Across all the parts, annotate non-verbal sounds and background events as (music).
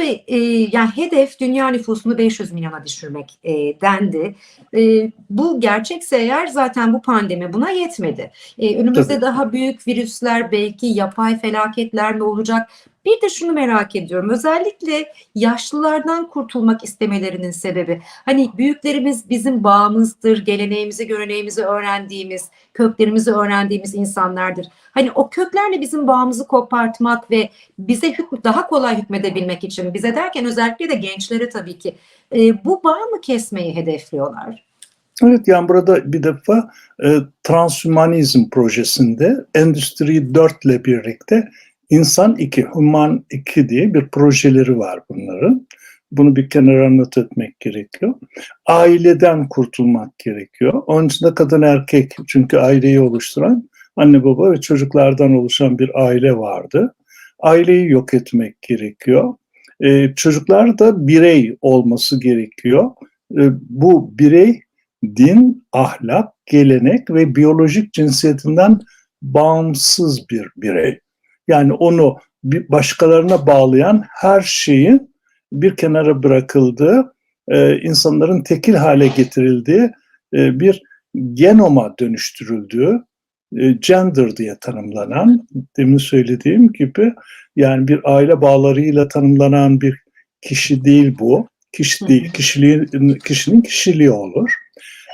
Bey, e, yani hedef dünya nüfusunu 500 milyona düşürmek e, dendi. E, bu gerçekse eğer zaten bu pandemi buna yetmedi. E, önümüzde Tabii. daha büyük virüsler, belki yapay felaketler mi olacak? Bir de şunu merak ediyorum. Özellikle yaşlılardan kurtulmak istemelerinin sebebi. Hani büyüklerimiz bizim bağımızdır, geleneğimizi, göreneğimizi öğrendiğimiz, köklerimizi öğrendiğimiz insanlardır. Hani o köklerle bizim bağımızı kopartmak ve bize hükm daha kolay hükmedebilmek için, bize derken özellikle de gençlere tabii ki e, bu bağ mı kesmeyi hedefliyorlar? Evet yani burada bir defa e, transhumanizm projesinde Endüstri 4 ile birlikte İnsan 2, Human 2 diye bir projeleri var bunların. Bunu bir kenara not etmek gerekiyor. Aileden kurtulmak gerekiyor. Onun için de kadın erkek çünkü aileyi oluşturan anne baba ve çocuklardan oluşan bir aile vardı. Aileyi yok etmek gerekiyor. Ee, çocuklar da birey olması gerekiyor. Ee, bu birey din, ahlak, gelenek ve biyolojik cinsiyetinden bağımsız bir birey. Yani onu başkalarına bağlayan her şeyin bir kenara bırakıldığı, e, insanların tekil hale getirildiği e, bir genoma dönüştürüldüğü, e, gender diye tanımlanan, demin söylediğim gibi yani bir aile bağlarıyla tanımlanan bir kişi değil bu. Kişi değil, kişiliğin, kişinin kişiliği olur.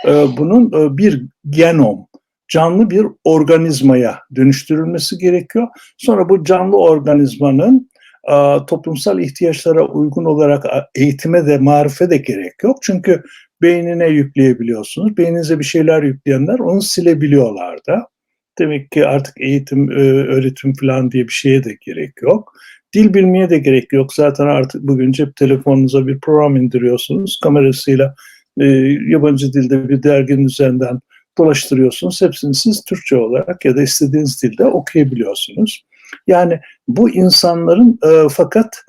Bunun bir genom, canlı bir organizmaya dönüştürülmesi gerekiyor. Sonra bu canlı organizmanın e, toplumsal ihtiyaçlara uygun olarak eğitime de marife de gerek yok. Çünkü beynine yükleyebiliyorsunuz. Beyninize bir şeyler yükleyenler onu silebiliyorlar da. Demek ki artık eğitim, öğretim falan diye bir şeye de gerek yok. Dil bilmeye de gerek yok. Zaten artık bugün cep telefonunuza bir program indiriyorsunuz. Kamerasıyla e, yabancı dilde bir derginin üzerinden dolaştırıyorsunuz. Hepsini siz Türkçe olarak ya da istediğiniz dilde okuyabiliyorsunuz. Yani bu insanların e, fakat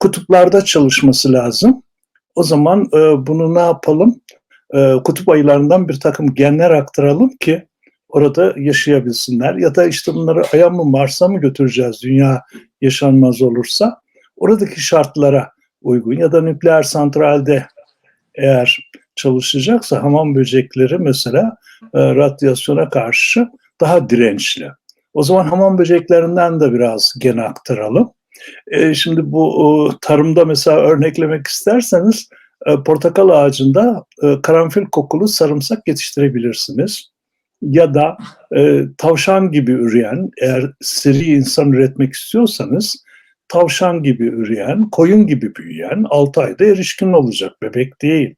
kutuplarda çalışması lazım. O zaman e, bunu ne yapalım? E, kutup ayılarından bir takım genler aktaralım ki orada yaşayabilsinler. Ya da işte bunları Ay'a mı Mars'a mı götüreceğiz dünya yaşanmaz olursa? Oradaki şartlara uygun ya da nükleer santralde eğer çalışacaksa hamam böcekleri mesela e, radyasyona karşı daha dirençli. O zaman hamam böceklerinden de biraz gene aktaralım. E, şimdi bu e, tarımda mesela örneklemek isterseniz e, portakal ağacında e, karanfil kokulu sarımsak yetiştirebilirsiniz. Ya da e, tavşan gibi üreyen, eğer seri insan üretmek istiyorsanız tavşan gibi üreyen, koyun gibi büyüyen 6 ayda erişkin olacak bebek değil.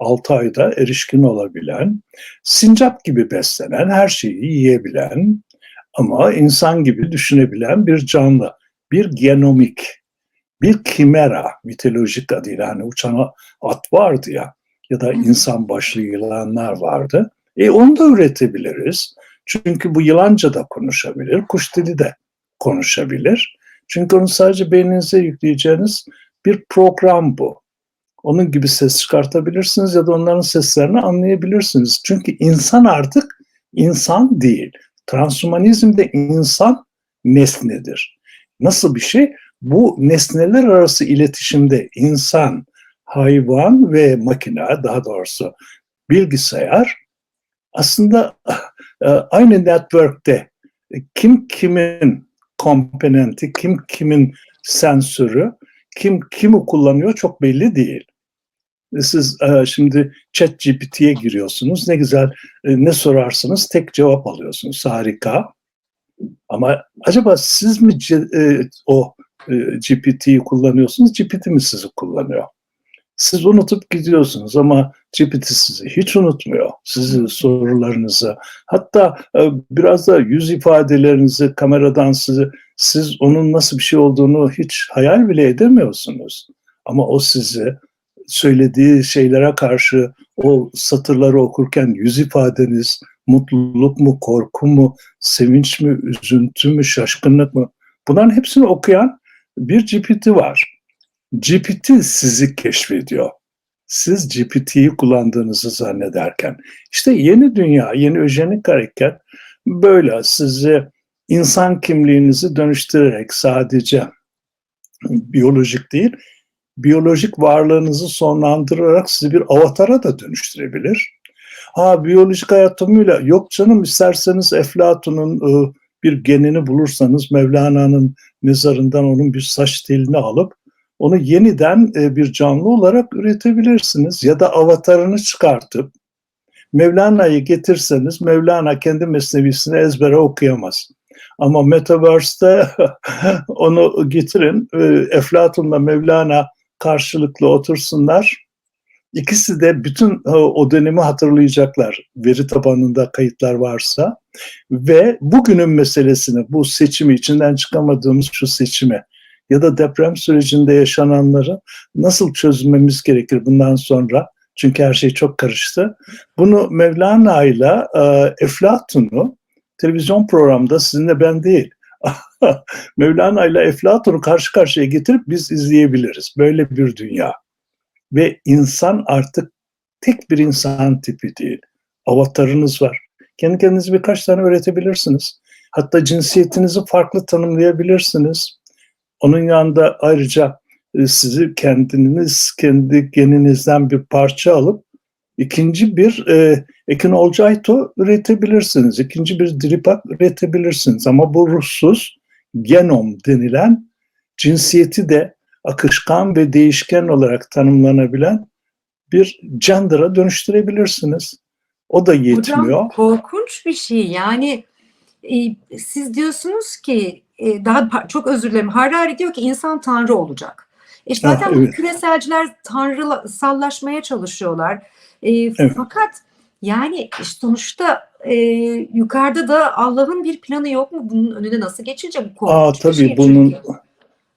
6 ayda erişkin olabilen, sincap gibi beslenen, her şeyi yiyebilen ama insan gibi düşünebilen bir canlı, bir genomik, bir kimera, mitolojik adıyla hani uçan at vardı ya ya da insan başlı yılanlar vardı. E onu da üretebiliriz. Çünkü bu yılanca da konuşabilir, kuş dili de konuşabilir. Çünkü onu sadece beyninize yükleyeceğiniz bir program bu. Onun gibi ses çıkartabilirsiniz ya da onların seslerini anlayabilirsiniz. Çünkü insan artık insan değil. Transhumanizmde insan nesnedir. Nasıl bir şey? Bu nesneler arası iletişimde insan, hayvan ve makine, daha doğrusu bilgisayar aslında e, aynı network'te kim kimin komponenti, kim kimin sensörü, kim kimi kullanıyor çok belli değil. Siz e, şimdi chat GPT'ye giriyorsunuz. Ne güzel e, ne sorarsınız tek cevap alıyorsunuz. Harika. Ama acaba siz mi e, o e, GPT'yi kullanıyorsunuz? GPT mi sizi kullanıyor? Siz unutup gidiyorsunuz ama GPT sizi hiç unutmuyor. Sizin sorularınızı. Hatta biraz da yüz ifadelerinizi kameradan sizi siz onun nasıl bir şey olduğunu hiç hayal bile edemiyorsunuz. Ama o sizi söylediği şeylere karşı o satırları okurken yüz ifadeniz mutluluk mu, korku mu, sevinç mi, üzüntü mü, şaşkınlık mı? Bunların hepsini okuyan bir GPT var. GPT sizi keşfediyor. Siz GPT'yi kullandığınızı zannederken. İşte yeni dünya, yeni öjenik hareket böyle sizi insan kimliğinizi dönüştürerek sadece biyolojik değil, biyolojik varlığınızı sonlandırarak sizi bir avatara da dönüştürebilir. Ha biyolojik anatomuyla yok canım isterseniz Eflatun'un e, bir genini bulursanız Mevlana'nın mezarından onun bir saç telini alıp onu yeniden e, bir canlı olarak üretebilirsiniz ya da avatarını çıkartıp Mevlana'yı getirseniz Mevlana kendi mesnevisini ezbere okuyamaz. Ama Metaverse'de (laughs) onu getirin, e, Eflatun'la Mevlana karşılıklı otursunlar. İkisi de bütün e, o dönemi hatırlayacaklar veri tabanında kayıtlar varsa ve bugünün meselesini bu seçimi içinden çıkamadığımız şu seçimi ya da deprem sürecinde yaşananları nasıl çözmemiz gerekir bundan sonra çünkü her şey çok karıştı. Bunu Mevlana ile Eflatun'u televizyon programda sizinle ben değil (laughs) Mevlana ile Eflatun'u karşı karşıya getirip biz izleyebiliriz. Böyle bir dünya. Ve insan artık tek bir insan tipi değil. Avatarınız var. Kendi kendinize birkaç tane öğretebilirsiniz. Hatta cinsiyetinizi farklı tanımlayabilirsiniz. Onun yanında ayrıca e, sizi kendiniz, kendi geninizden bir parça alıp ikinci bir e, Ekin Olcayto üretebilirsiniz. İkinci bir Diripak üretebilirsiniz. Ama bu ruhsuz genom denilen cinsiyeti de akışkan ve değişken olarak tanımlanabilen bir gender'a dönüştürebilirsiniz. O da yetmiyor. Hocam korkunç bir şey. Yani e, siz diyorsunuz ki e, daha çok özür dilerim. Harari diyor ki insan tanrı olacak. E Ha, zaten bu evet. küreselciler tanrısallaşmaya çalışıyorlar. E, Fakat yani işte sonuçta e, yukarıda da Allah'ın bir planı yok mu? Bunun önüne nasıl geçilecek? Bu korkunç Aa bir tabii şey bunun çünkü.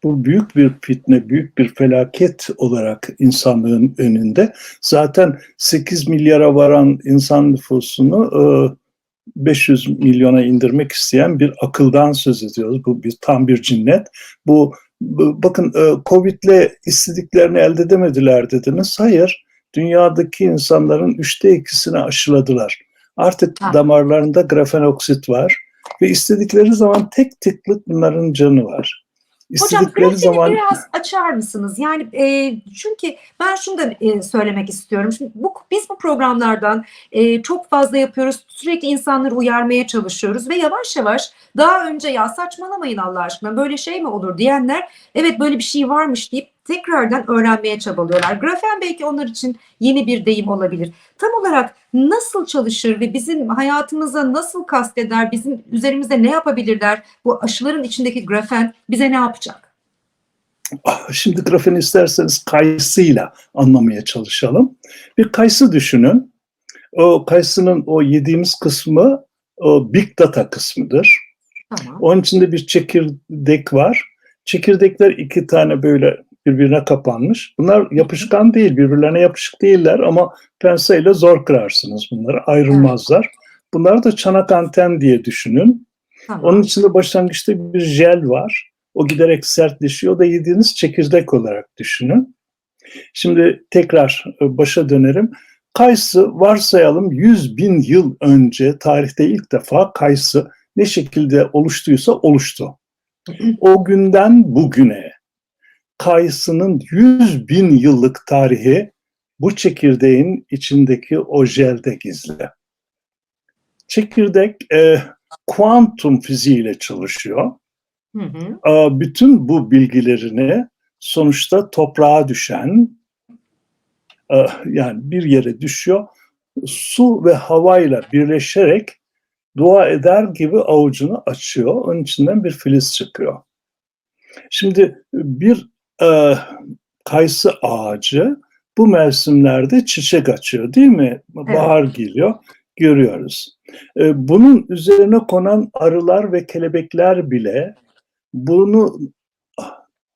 bu büyük bir fitne, büyük bir felaket olarak insanlığın önünde. Zaten 8 milyara varan insan nüfusunu e, 500 milyona indirmek isteyen bir akıldan söz ediyoruz. Bu bir tam bir cinnet. Bu, bu- bakın e, Covid'le istediklerini elde edemediler dediniz. Hayır. Dünyadaki insanların üçte ikisini aşıladılar. Artık Ha. damarlarında grafenoksit var ve istedikleri zaman tek tıklık bunların canı var. Hocam İstedikleri grafiğini zaman biraz açar mısınız? Yani e, çünkü ben şunu da e, söylemek istiyorum. Şimdi bu, biz bu programlardan e, çok fazla yapıyoruz. Sürekli insanları uyarmaya çalışıyoruz ve yavaş yavaş daha önce ya saçmalamayın Allah aşkına böyle şey mi olur diyenler evet böyle bir şey varmış deyip tekrardan öğrenmeye çabalıyorlar. Grafen belki onlar için yeni bir deyim olabilir. Tam olarak nasıl çalışır ve bizim hayatımıza nasıl kasteder, bizim üzerimizde ne yapabilirler? Bu aşıların içindeki grafen bize ne yapacak? (clears throat) Şimdi grafeni isterseniz kayısıyla anlamaya çalışalım. Bir kayısı düşünün. O kayısının o yediğimiz kısmı o big data kısmıdır. Tamam. Onun içinde bir çekirdek var. Çekirdekler iki tane böyle birbirine kapanmış. Bunlar yapışkan değil, birbirlerine yapışık değiller ama penseyle zor kırarsınız bunları. Ayrılmazlar. Bunlar da çanak anten diye düşünün. Tamam. Onun içinde başlangıçta bir jel var. O giderek sertleşiyor. O da yediğiniz çekirdek olarak düşünün. Şimdi tekrar e, başa dönerim. Kayısı varsayalım 100 bin yıl önce tarihte ilk defa kayısı ne şekilde oluştuysa oluştu. (laughs) O günden bugüne kayısının 100 bin yıllık tarihi bu çekirdeğin içindeki o jelde gizli. Çekirdek e, kuantum fiziğiyle çalışıyor. Hı hı. Aa, bütün bu bilgilerini sonuçta toprağa düşen e, yani bir yere düşüyor su ve havayla birleşerek dua eder gibi avucunu açıyor. Onun içinden bir filiz çıkıyor. Şimdi bir e, kayısı ağacı bu mevsimlerde çiçek açıyor değil mi? Bahar geliyor, görüyoruz. E, bunun üzerine konan arılar ve kelebekler bile bunu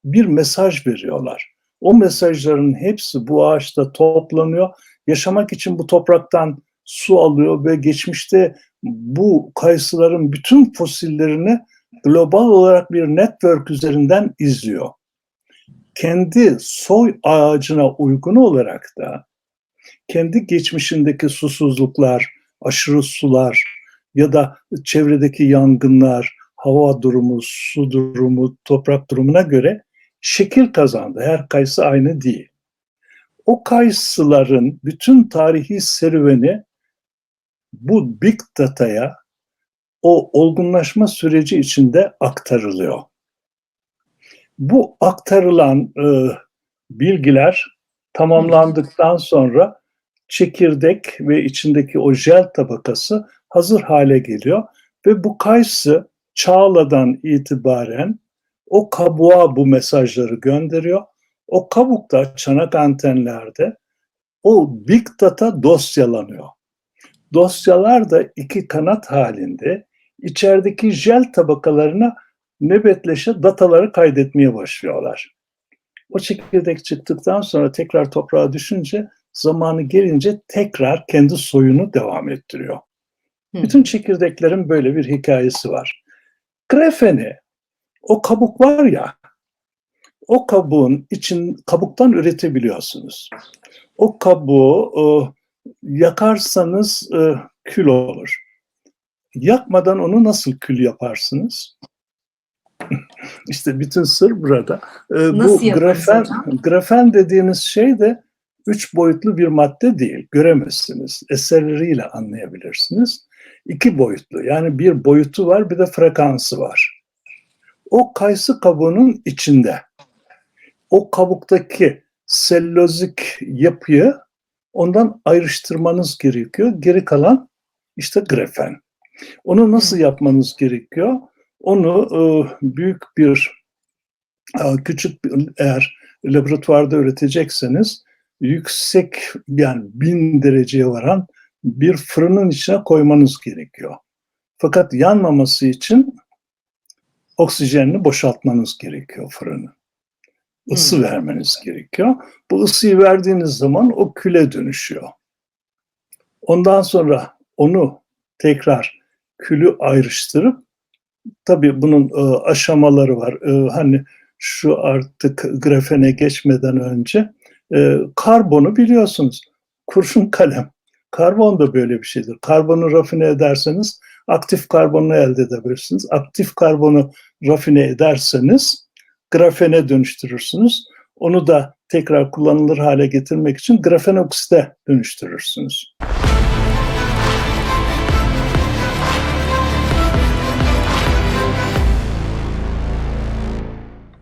bir mesaj veriyorlar. O mesajların hepsi bu ağaçta toplanıyor. Yaşamak için bu topraktan su alıyor ve geçmişte bu kayısıların bütün fosillerini global olarak bir network üzerinden izliyor. Kendi soy ağacına uygun olarak da kendi geçmişindeki susuzluklar, aşırı sular ya da çevredeki yangınlar, hava durumu, su durumu, toprak durumuna göre şekil kazandı. Her kayısı aynı değil. O kayısıların bütün tarihi serüveni bu Big Data'ya o olgunlaşma süreci içinde aktarılıyor. Bu aktarılan e, bilgiler tamamlandıktan sonra çekirdek ve içindeki o jel tabakası hazır hale geliyor ve bu kayısı çağladan itibaren o kabuğa bu mesajları gönderiyor. O kabukta çanak antenlerde o big data dosyalanıyor. Dosyalar da iki kanat halinde içerideki jel tabakalarına nöbetleşe dataları kaydetmeye başlıyorlar. O çekirdek çıktıktan sonra tekrar toprağa düşünce zamanı gelince tekrar kendi soyunu devam ettiriyor. Hı. Bütün çekirdeklerin böyle bir hikayesi var. Grafeni, o kabuk var ya, o kabuğun için kabuktan üretebiliyorsunuz. O kabuğu e, yakarsanız e, kül olur. Yakmadan onu nasıl kül yaparsınız? (laughs) işte bütün sır burada. E, Nasıl bu grafen, hocam? grafen dediğiniz şey de üç boyutlu bir madde değil. Göremezsiniz. Eserleriyle anlayabilirsiniz. İki boyutlu. Yani bir boyutu var bir de frekansı var. O kayısı kabuğunun içinde. O kabuktaki selülozik yapıyı ondan ayrıştırmanız gerekiyor. Geri kalan işte grafen. Onu nasıl yapmanız gerekiyor? Onu e, büyük bir e, küçük bir, eğer laboratuvarda üretecekseniz yüksek yani bin dereceye varan bir fırının içine koymanız gerekiyor. Fakat yanmaması için oksijenini boşaltmanız gerekiyor fırını. Isı Hmm. vermeniz gerekiyor. Bu ısıyı verdiğiniz zaman o küle dönüşüyor. Ondan sonra onu tekrar külü ayrıştırıp tabii bunun e, aşamaları var. E, hani şu artık grafene geçmeden önce e, karbonu biliyorsunuz. Kurşun kalem. Karbon da böyle bir şeydir. Karbonu rafine ederseniz aktif karbonu elde edebilirsiniz. Aktif karbonu rafine ederseniz grafene dönüştürürsünüz. Onu da tekrar kullanılır hale getirmek için grafen oksite dönüştürürsünüz.